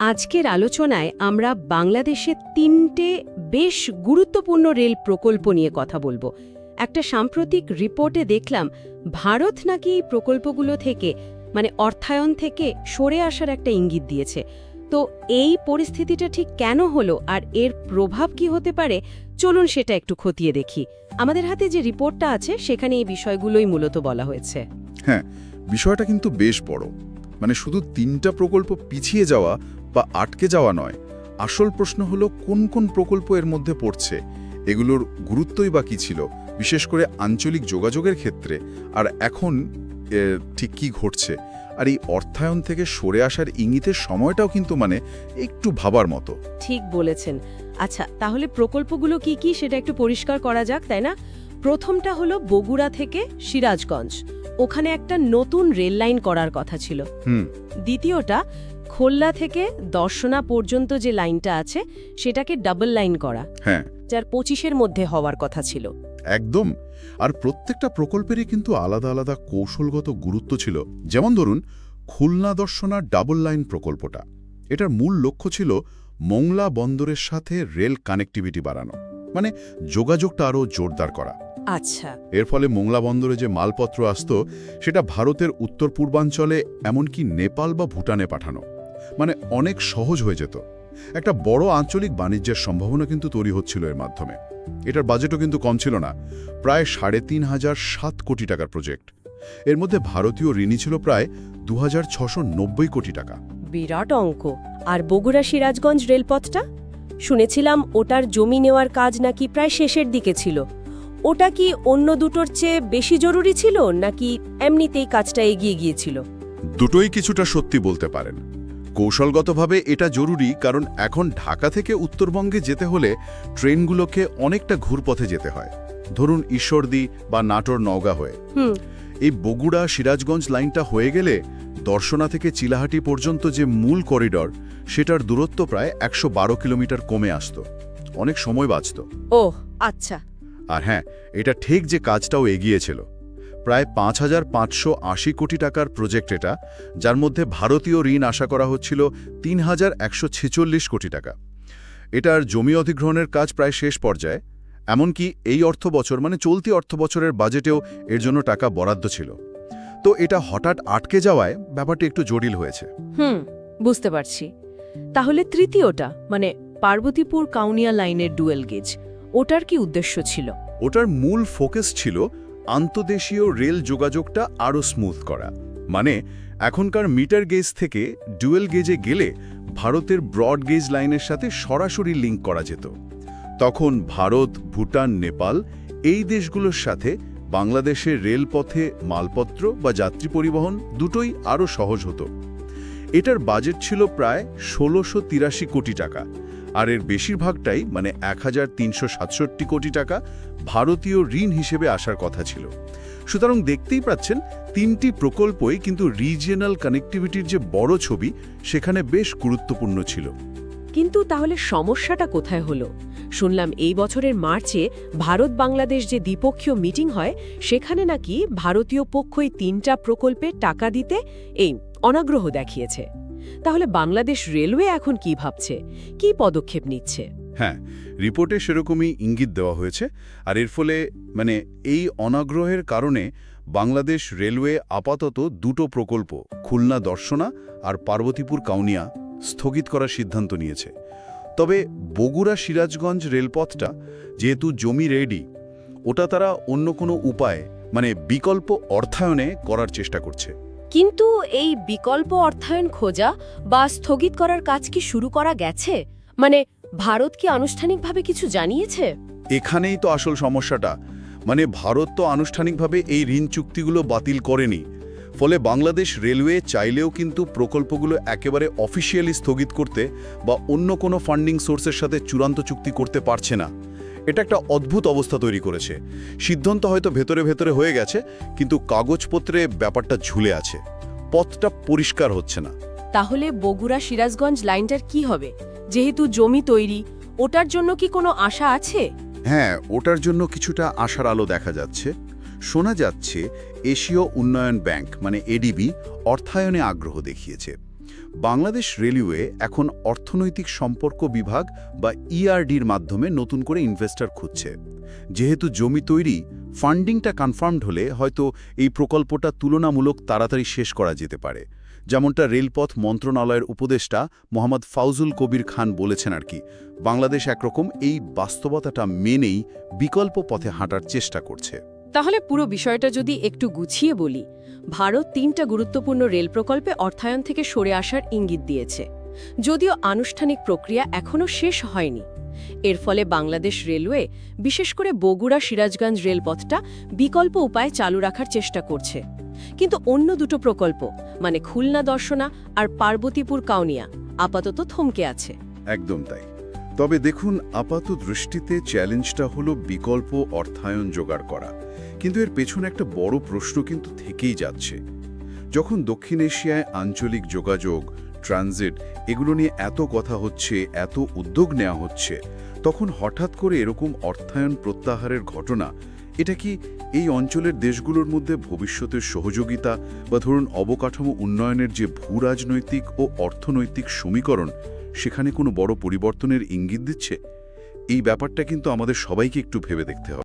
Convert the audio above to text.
আজকের আলোচনায় আমরা বাংলাদেশে তিনটে বেশ গুরুত্বপূর্ণ রেল প্রকল্প নিয়ে কথা বলব। একটা সাম্প্রতিক রিপোর্টে দেখলাম, ভারত নাকি এই প্রকল্পগুলো থেকে মানে অর্থায়ন থেকে সরে আসার একটা ইঙ্গিত দিয়েছে। তো এই পরিস্থিতিটা ঠিক কেন হলো আর এর প্রভাব কি হতে পারে, চলুন সেটা একটু খতিয়ে দেখি। আমাদের হাতে যে রিপোর্টটা আছে, সেখানে এই বিষয়গুলোই মূলত বলা হয়েছে। হ্যাঁ বিষয়টা কিন্তু বেশ বড়। মানে শুধু তিনটা প্রকল্প পিছিয়ে যাওয়া বা আটকে যাওয়া নয়। আসল প্রশ্ন হলো কোন কোন প্রকল্প এর মধ্যে পড়ছে? এগুলোর গুরুত্বই বা কী ছিল? বিশেষ করে আঞ্চলিক যোগাযোগের ক্ষেত্রে। আর এখন ঠিক কী ঘটছে? আর এই অর্থায়ন থেকে সরে আসার ইঙ্গিতের সময়টাও কিন্তু মানে একটু ভাবার মতো। ঠিক বলেছেন। আচ্ছা তাহলে প্রকল্পগুলো কি কি সেটা একটু পরিষ্কার করা যাক তাই না? প্রথমটা হলো বগুড়া থেকে সিরাজগঞ্জ। ওখানে একটা নতুন রেল লাইন করার কথা ছিল। হুম। দ্বিতীয়টা খোল্লা থেকে দর্শনা পর্যন্ত যে লাইনটা আছে সেটাকে ডাবল লাইন করা। হ্যাঁ। যার পঁচিশের মধ্যে হওয়ার কথা ছিল। একদম। আর প্রত্যেকটা প্রকল্পেরই কিন্তু আলাদা আলাদা কৌশলগত গুরুত্ব ছিল। যেমন ধরুন খুলনা দর্শনা ডাবল লাইন প্রকল্পটা। এটার মূল লক্ষ্য ছিল মোংলা বন্দরের সাথে রেল কানেক্টিভিটি বাড়ানো। মানে যোগাযোগটা আরও জোরদার করা। আচ্ছা। এর ফলে মোংলা বন্দরে যে মালপত্র আসত সেটা ভারতের উত্তর পূর্বাঞ্চলে এমনকি নেপাল বা ভুটানে পাঠানো। মানে অনেক সহজ হয়ে যেত। একটা বড় আঞ্চলিক বাণিজ্যের সম্ভাবনা কিন্তু তৈরি হচ্ছিল এর মাধ্যমে। এটার বাজেটও কিন্তু কম ছিল না প্রায় সাড়ে তিন হাজার সাত কোটি টাকার প্রজেক্ট এর মধ্যে ভারতীয় ঋণই ছিল প্রায় দু কোটি টাকা। বিরাট অঙ্ক। আর বগুড়া সিরাজগঞ্জ রেলপথটা? শুনেছিলাম ওটার জমি নেওয়ার কাজ নাকি প্রায় শেষের দিকে ছিল। ওটা কি অন্য দুটোর চেয়ে বেশি জরুরি ছিল নাকি এমনিতেই কাজটা এগিয়ে গিয়েছিল? দুটোই কিছুটা সত্যি বলতে পারেন। কৌশলগতভাবে এটা জরুরি কারণ এখন ঢাকা থেকে উত্তরবঙ্গে যেতে হলে ট্রেনগুলোকে অনেকটা ঘুরপথে যেতে হয়। ধরুন ঈশ্বরদী বা নাটোর নওগাঁ হয়ে। এই বগুড়া সিরাজগঞ্জ লাইনটা হয়ে গেলে দর্শনা থেকে চিলাহাটি পর্যন্ত যে মূল করিডর সেটার দূরত্ব প্রায় একশো বারো কিলোমিটার কমে আসত। অনেক সময় বাঁচত। ও আচ্ছা। আর হ্যাঁ এটা ঠিক যে কাজটাও এগিয়েছিল প্রায় পাঁচ হাজার পাঁচশো আশি কোটি টাকার প্রজেক্ট এটা যার মধ্যে ভারতীয় ঋণ আশা করা হচ্ছিল তিন হাজার একশো ছেচল্লিশ কোটি টাকা। এটার জমি অধিগ্রহণের কাজ প্রায় শেষ পর্যায়ে এমনকি এই অর্থ বছর মানে চলতি অর্থ বছরের বাজেটেও এর জন্য টাকা বরাদ্দ ছিল। তো এটা হঠাৎ আটকে যাওয়ায় ব্যাপারটি একটু জটিল হয়েছে। হুম বুঝতে পারছি। তাহলে তৃতীয়টা মানে পার্বতীপুর কাউনিয়া লাইনের ডুয়েল গেজ ওটার কি উদ্দেশ্য ছিল? ওটার মূল ফোকাস ছিল আন্তদেশীয় রেল যোগাযোগটা আরও স্মুথ করা। মানে এখনকার মিটার গেজ থেকে ডুয়েল গেজে গেলে ভারতের ব্রড গেজ লাইনের সাথে সরাসরি লিঙ্ক করা যেত। তখন ভারত, ভুটান, নেপাল এই দেশগুলোর সাথে বাংলাদেশের রেলপথে মালপত্র বা যাত্রী পরিবহন দুটোই আরও সহজ হতো। এটার বাজেট ছিল প্রায় ষোলোশো কোটি টাকা। আর এর বেশিরভাগটাই মানে এক হাজার তিনশো সাতষট্টি কোটি টাকা ভারতীয় ঋণ হিসেবে আসার কথা ছিল। সুতরাং দেখতেই পাচ্ছেন, তিনটি প্রকল্পই কিন্তু রিজিয়নাল কানেক্টিভিটির যে বড় ছবি, সেখানে বেশ গুরুত্বপূর্ণ ছিল। কিন্তু তাহলে সমস্যাটা কোথায় হলো? শুনলাম এই বছরের মার্চে ভারত বাংলাদেশ যে দ্বিপক্ষীয় মিটিং হয়, সেখানে নাকি ভারতীয় পক্ষই তিনটা প্রকল্পে টাকা দিতে এই অনাগ্রহ দেখিয়েছে। তাহলে বাংলাদেশ রেলওয়ে এখন কি ভাবছে? কি পদক্ষেপ নিচ্ছে? হ্যাঁ রিপোর্টে সেরকমই ইঙ্গিত দেওয়া হয়েছে, আর এর ফলে মানে এই অনাগ্রহের কারণে বাংলাদেশ রেলওয়ে আপাতত দুটো প্রকল্প, খুলনা দর্শনা আর পার্বতীপুর কাউনিয়া, স্থগিত করার সিদ্ধান্ত নিয়েছে। তবে বগুড়া সিরাজগঞ্জ রেলপথটা যেহেতু জমি রেডি ওটা তারা অন্য কোনো উপায় মানে বিকল্প অর্থায়নে করার চেষ্টা করছে। কিন্তু এই বিকল্প অর্থায়ন খোঁজা বা স্থগিত করার কাজ কি শুরু করা গেছে? মানে ভারত কি আনুষ্ঠানিকভাবে কিছু জানিয়েছে? এখানেই তো আসল সমস্যাটা। মানে ভারত তো আনুষ্ঠানিকভাবে এই ঋণ চুক্তিগুলো বাতিল করেনি। ফলে বাংলাদেশ রেলওয়ে চাইলেও কিন্তু প্রকল্পগুলো একেবারে অফিসিয়ালি স্থগিত করতে বা অন্য কোনো ফান্ডিং সোর্সের সাথে চূড়ান্ত চুক্তি করতে পারছে না। এটা একটা অদ্ভুত অবস্থা তৈরি করেছে। সিদ্ধান্ত হয়তো ভেতরে ভেতরে হয়ে গেছে কিন্তু কাগজপত্রে ব্যাপারটা ঝুলে আছে। পথটা পরিষ্কার হচ্ছে না। তাহলে বগুড়া সিরাজগঞ্জ লাইনটার কি হবে? যেহেতু জমি তৈরি ওটার জন্য কি কোনো আশা আছে? হ্যাঁ ওটার জন্য কিছুটা আশার আলো দেখা যাচ্ছে। শোনা যাচ্ছে এশীয় উন্নয়ন ব্যাংক মানে এডিবি অর্থায়নে আগ্রহ দেখিয়েছে। বাংলাদেশ রেলওয়ে এখন অর্থনৈতিক সম্পর্ক বিভাগ বা ইআরডির মাধ্যমে নতুন করে ইনভেস্টর খুঁজছে। যেহেতু জমি তৈরি ফান্ডিংটা কনফার্মড হলে হয়তো এই প্রকল্পটা তুলনামূলক তাড়াতাড়ি শেষ করা যেতে পারে। যেমনটা রেলপথ মন্ত্রণালয়ের উপদেষ্টা মোহাম্মদ ফাউজুল কবির খান বলেছেন আর কি, বাংলাদেশ একরকম এই বাস্তবতাটা মেনেই বিকল্প পথে হাঁটার চেষ্টা করছে। তাহলে পুরো বিষয়টা যদি একটু গুছিয়ে বলি, ভারত তিনটা গুরুত্বপূর্ণ রেল প্রকল্পে অর্থায়ন থেকে সরে আসার ইঙ্গিত দিয়েছে। যদিও আনুষ্ঠানিক প্রক্রিয়া এখনও শেষ হয়নি। এর ফলে বাংলাদেশ রেলওয়ে, বিশেষ করে বগুড়া সিরাজগঞ্জ রেলপথটা বিকল্প উপায়ে চালু রাখার চেষ্টা করছে। কিন্তু অন্য দুটো প্রকল্প মানে খুলনা দর্শনা আর পার্বতীপুর কাউনিয়া আপাতত থমকে আছে। একদম তাই। তবে দেখুন, আপাত দৃষ্টিতে চ্যালেঞ্জটা হলো বিকল্প অর্থায়ন জোগাড় করা। কিন্তু এর পেছনে একটা বড় প্রশ্ন কিন্তু থেকেই যাচ্ছে। যখন দক্ষিণ এশিয়ায় আঞ্চলিক যোগাযোগ, ট্রানজিট এগুলো নিয়ে এত কথা হচ্ছে, এত উদ্যোগ নেওয়া হচ্ছে, তখন হঠাৎ করে এরকম অর্থায়ন প্রত্যাহারের ঘটনা এটা কি এই অঞ্চলের দেশগুলোর মধ্যে ভবিষ্যতের সহযোগিতা বা ধরুন অবকাঠামো উন্নয়নের যে ভূরাজনৈতিক ও অর্থনৈতিক সমীকরণ, সেখানে কোনো বড় পরিবর্তনের ইঙ্গিত দিচ্ছে? এই ব্যাপারটা কিন্তু আমাদের সবাইকে একটু ভেবে দেখতে হবে।